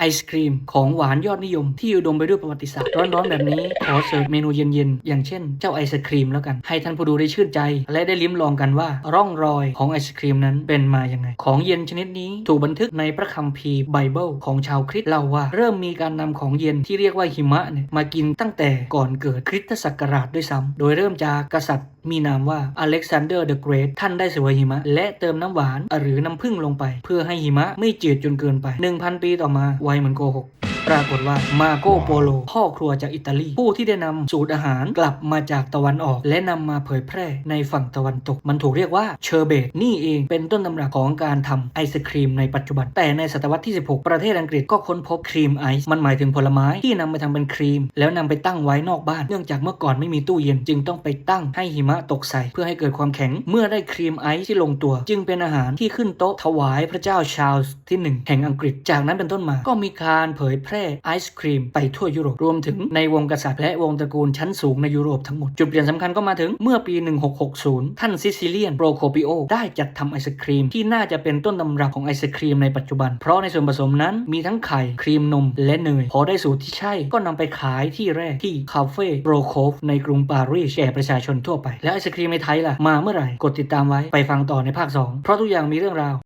ไอศครีมของหวานยอดนิยม ที่อุดมไปด้วยประวัติศาสตร์ร้อนๆแบบนี้ขอเสิร์ฟเมนูเย็นๆ อย่างเช่น เจ้าไอศครีมแล้วกัน ให้ท่านผู้ดูได้ชื่นใจ และได้ลิ้มลองกันว่าร่องรอยของไอศครีมนั้นเป็นมาอย่างไง ของเย็นชนิดนี้ถูกบันทึกในพระคัมภีร์ไบเบิลของชาวคริสต์เล่าว่า เริ่มมีการนำของเย็นที่เรียกว่าหิมะเนี่ยมากินตั้งแต่ก่อนเกิดคริสตศักราชด้วยซ้ำโดยเริ่มจากกษัตริย์มีนามว่าอเล็กซานเดอร์เดอะเกรทท่านได้เสวยหิมะ และเติมน้ำหวานหรือน้ำผึ้งลงไป เพื่อให้หิมะไม่จืดจนเกินไป 1,000 ปีต่อมาไวเหมือนโกหก ปรากฏว่ามาโกโปโลพ่อครัวจากอิตาลี ผู้ที่ได้นำสูตรอาหารกลับมาจากตะวันออก และนำมาเผยแพร่ในฝั่งตะวันตก มันถูกเรียกว่าเชอร์เบตนี่เองเป็นต้นตำรับของการทำไอศครีมในปัจจุบัน แต่ในศตวรรษที่ 16 ประเทศอังกฤษก็ค้นพบครีมไอซ์มันหมายถึงผลไม้ที่นำไปทำเป็นครีม แล้วนำไปตั้งไว้นอกบ้านเนื่องจากเมื่อก่อนไม่มีตู้เย็นจึงต้องไปตั้งให้หิมะตกใส่เพื่อให้เกิดความแข็งเมื่อได้ครีมไอซ์ที่ลงตัว จึงเป็นอาหารที่ขึ้นโต๊ะถวายพระเจ้าชาร์ลส์ที่หนึ่งแห่งอังกฤษจากนั้นเป็นต้นมาก็มีการเผยแพร่ไอศครีมไปทั่วยุโรปรวมถึงในวงกษัตริย์และวงตระกูลชั้นสูงในยุโรปทั้งหมด จุดเปลี่ยนสำคัญก็มาถึงเมื่อปี 1660 ท่านซิซิเลียนโปรโคปิโอได้จัดทำไอศครีม ที่น่าจะเป็นต้นตำรับของไอศครีมในปัจจุบัน เพราะในส่วนผสมนั้นมีทั้งไข่ครีมนมและเนยพอได้สูตรที่ใช่ก็นำไปขายที่แรกที่คาเฟ่โปรโคฟในกรุงปารีสแก่ประชาชนทั่วไป แล้วไอศครีมในไทยล่ะมาเมื่อไหร่กดติดตามไว้ไปฟังต่อในภาค 2 เพราะทุกอย่างมีเรื่องราว